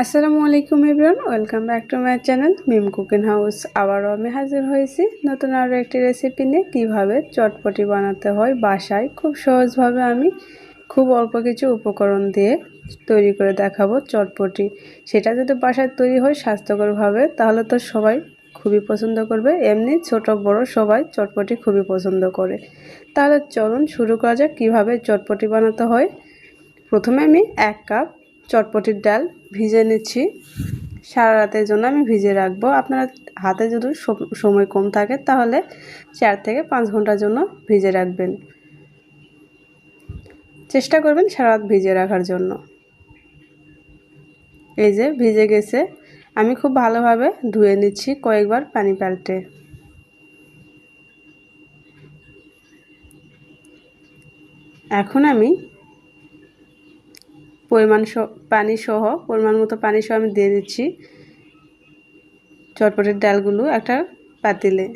আসসালামু আলাইকুম everyone, welcome back to my channel Mim cooking house. আবারও আমি হাজির হয়েছি নতুন আরও একটি রেসিপি নিয়ে। কীভাবে চটপটি বানাতে হয় বাসায়, খুব সহজভাবে আমি খুব অল্প কিছু উপকরণ দিয়ে তৈরি করে দেখাবো চটপটি। সেটা যদি বাসায় তৈরি হয় স্বাস্থ্যকরভাবে, তাহলে তো সবাই খুবই পছন্দ করবে। এমনি ছোট বড় সবাই চটপটি খুবই পছন্দ করে। তাহলে চলুন শুরু করা যাক কীভাবে চটপটি বানাতে হয়। প্রথমে আমি এক কাপ চটপটির ডাল ভিজে নিচ্ছি। সারা রাতের জন্য আমি ভিজে রাখব। আপনার হাতে যদি সময় কম থাকে তাহলে চার থেকে পাঁচ ঘণ্টার জন্য ভিজে রাখবেন। চেষ্টা করবেন সারা রাত ভিজে রাখার জন্য। এই যে ভিজে গেছে। আমি খুব ভালোভাবে ধুয়ে নিচ্ছি কয়েকবার পানি পাল্টে। এখন আমি পরিমাণ পানি সহ, পরিমাণ মতো পানি সহ আমি দিয়ে দিচ্ছি। চটপটের ডালগুলো একটা পাতিলে।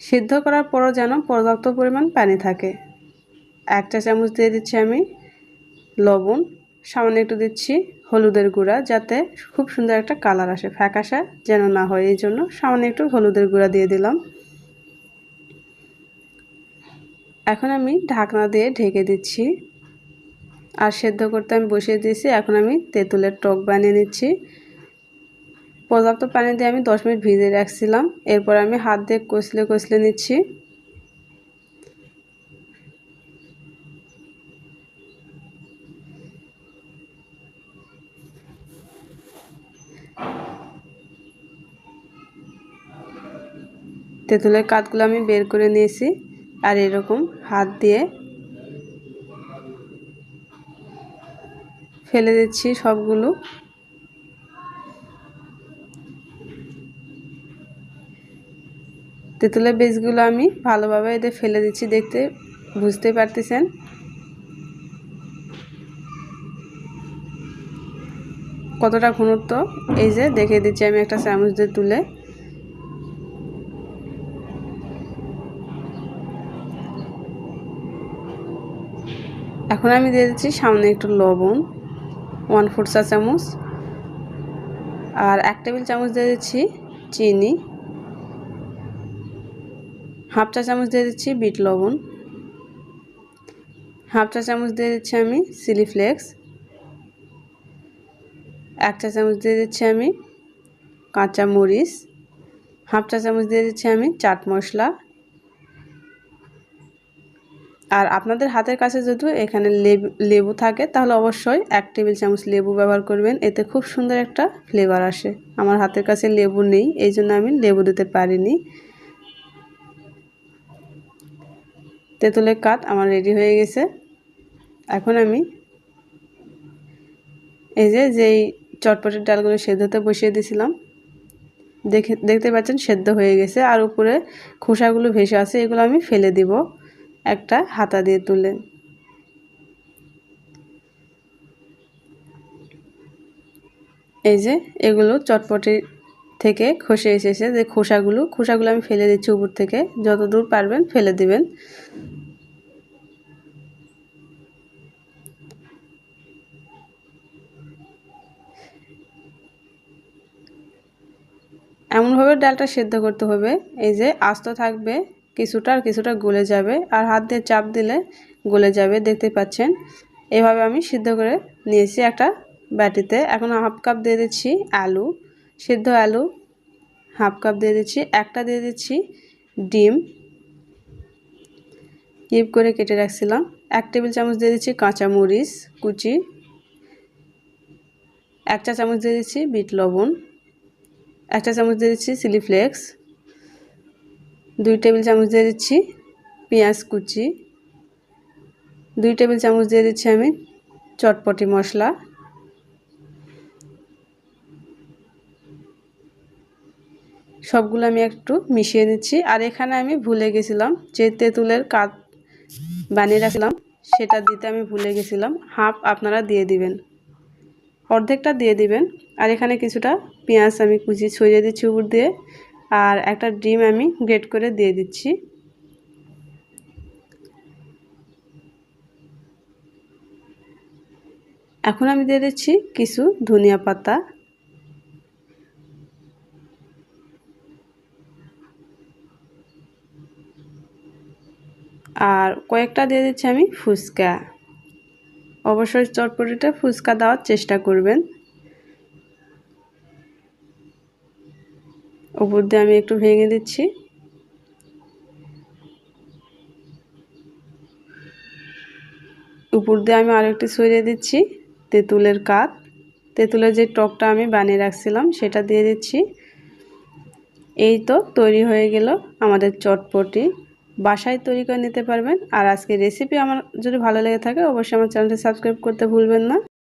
সিদ্ধ করার পরও যেন পর্যাপ্ত পরিমাণ পানি থাকে। একটা চামচ দিয়ে দিচ্ছি আমি লবণ। সামান্য একটু দিচ্ছি হলুদের গুঁড়া যাতে খুব সুন্দর একটা কালার আসে, ফ্যাকাশা যেন না হয়। এই জন্য সামান্য একটু হলুদের গুঁড়া দিয়ে দিলাম। এখন আমি ঢাকনা দিয়ে ঢেকে দিচ্ছি। আর সেদ্ধ করতে আমি বসিয়ে দিয়েছি। এখন আমি তেঁতুলের টক বানিয়ে নিচ্ছি। পর্যাপ্ত পানি দিয়ে আমি দশ মিনিট ভিজে রাখছিলাম। এরপর আমি হাত দিয়ে কষলে কষলে নিচ্ছি। তেঁতুলের কাঠগুলো আমি বের করে নিয়েছি। আর এরকম হাত দিয়ে ফেলে দিচ্ছি সবগুলো। তেঁতুলের বীজগুলো আমি ভালোভাবে এতে ফেলে দিচ্ছি দেখতে, বুঝতে পারতেছেন? কতটা ঘনত্ব? এই যে দেখে দিচ্ছি আমি একটা চামচ দিয়ে তুলে। এখন আমি দিয়ে দিচ্ছি সামনে একটু লবণ। ওয়ান ফোর চা চামচ। আর এক টেবিল চামচ দিয়ে দিচ্ছি চিনি। হাফ চা চামচ দিয়ে দিচ্ছি বিট লবণ। হাফ চা চামচ দিয়ে দিচ্ছি আমি চিলি ফ্লেক্স। এক চা চামচ দিয়ে দিচ্ছি আমি কাঁচা মরিচ। হাফ চা চামচ দিয়ে দিচ্ছি আমি চাট মশলা। আর আপনাদের হাতের কাছে যদি এখানে লেবু থাকে, তাহলে অবশ্যই এক টেবিল চামচ লেবু ব্যবহার করবেন। এতে খুব সুন্দর একটা ফ্লেভার আসে। আমার হাতের কাছে লেবু নেই, এই জন্য আমি লেবু দিতে পারিনি। তেঁতুলের কাঠ আমার রেডি হয়ে গেছে। এখন আমি এই যে, যেই চটপটের ডালগুলো সেদ্ধতে বসিয়ে দিয়েছিলাম, দেখে, দেখতে পাচ্ছেন সেদ্ধ হয়ে গেছে। আর উপরে খোসাগুলো ভেসে আছে, এগুলো আমি ফেলে দিব। একটা হাতা দিয়ে তুলে। এই যে এগুলো চটপটি থেকে খসে এসেছে যে খোসাগুলো খোসাগুলো আমি ফেলে দিচ্ছি উপর থেকে। যত দূর পারবেন ফেলে দিবেন। এমনভাবে ডালটা সেদ্ধ করতে হবে। এই যে আস্ত থাকবে কিছুটা আর কিছুটা গলে যাবে আর হাত দিয়ে চাপ দিলে গলে যাবে, দেখতে পাচ্ছেন? এভাবে আমি সিদ্ধ করে নিয়েছি একটা বাটিতে। এখন হাফ কাপ দিয়ে দিচ্ছি আলু, সিদ্ধ আলু হাফ কাপ দিয়ে দিচ্ছি, একটা দিয়ে দিচ্ছি ডিম। কিপ করে কেটে রাখছিলাম। এক টেবিল চামচ দিয়ে দিচ্ছি কাঁচা মরিচ কুচি। এক চা চামচ দিয়ে দিচ্ছি বিট লবণ। এক চা চামচ দিয়ে দিচ্ছি চিলি ফ্লেক্স। দুই টেবিল চামচ দিয়ে দিচ্ছি পেঁয়াজ কুচি। দুই টেবিল চামচ দিয়ে দিচ্ছি আমি চটপটি মশলা। সবগুলো আমি একটু মিশিয়ে নিচ্ছি। আর এখানে আমি ভুলে গেছিলাম যে তেঁতুলের কাঠ বানিয়ে রাখলাম, সেটা দিতে আমি ভুলে গেছিলাম। হাফ আপনারা দিয়ে দিবেন। অর্ধেকটা দিয়ে দিবেন। আর এখানে কিছুটা পেঁয়াজ আমি কুচি ছড়িয়ে দিচ্ছি উপর দিয়ে। আর একটা ডিম আমি গ্রেট করে দিয়ে দিচ্ছি। এখন আমি দিয়ে দিচ্ছি কিছু ধনিয়া পাতা। আর কয়েকটা দিয়ে দিচ্ছি আমি ফুচকা। অবশ্যই চটপটিটা ফুচকা দেওয়ার চেষ্টা করবেন। উপর দিয়ে আমি একটু ভেঙে দিচ্ছি। উপর দিয়ে আমি আরেকটি ছড়িয়ে দিচ্ছি তেঁতুলের কাত। তেঁতুলের যে টকটা আমি বানিয়ে রাখছিলাম সেটা দিয়ে দিচ্ছি। এই তো তৈরি হয়ে গেল আমাদের চটপটি। বাসায় তৈরি করে নিতে পারবেন। আর আজকে রেসিপি আমার যদি ভালো লেগে থাকে অবশ্যই আমার চ্যানেলটি সাবস্ক্রাইব করতে ভুলবেন না।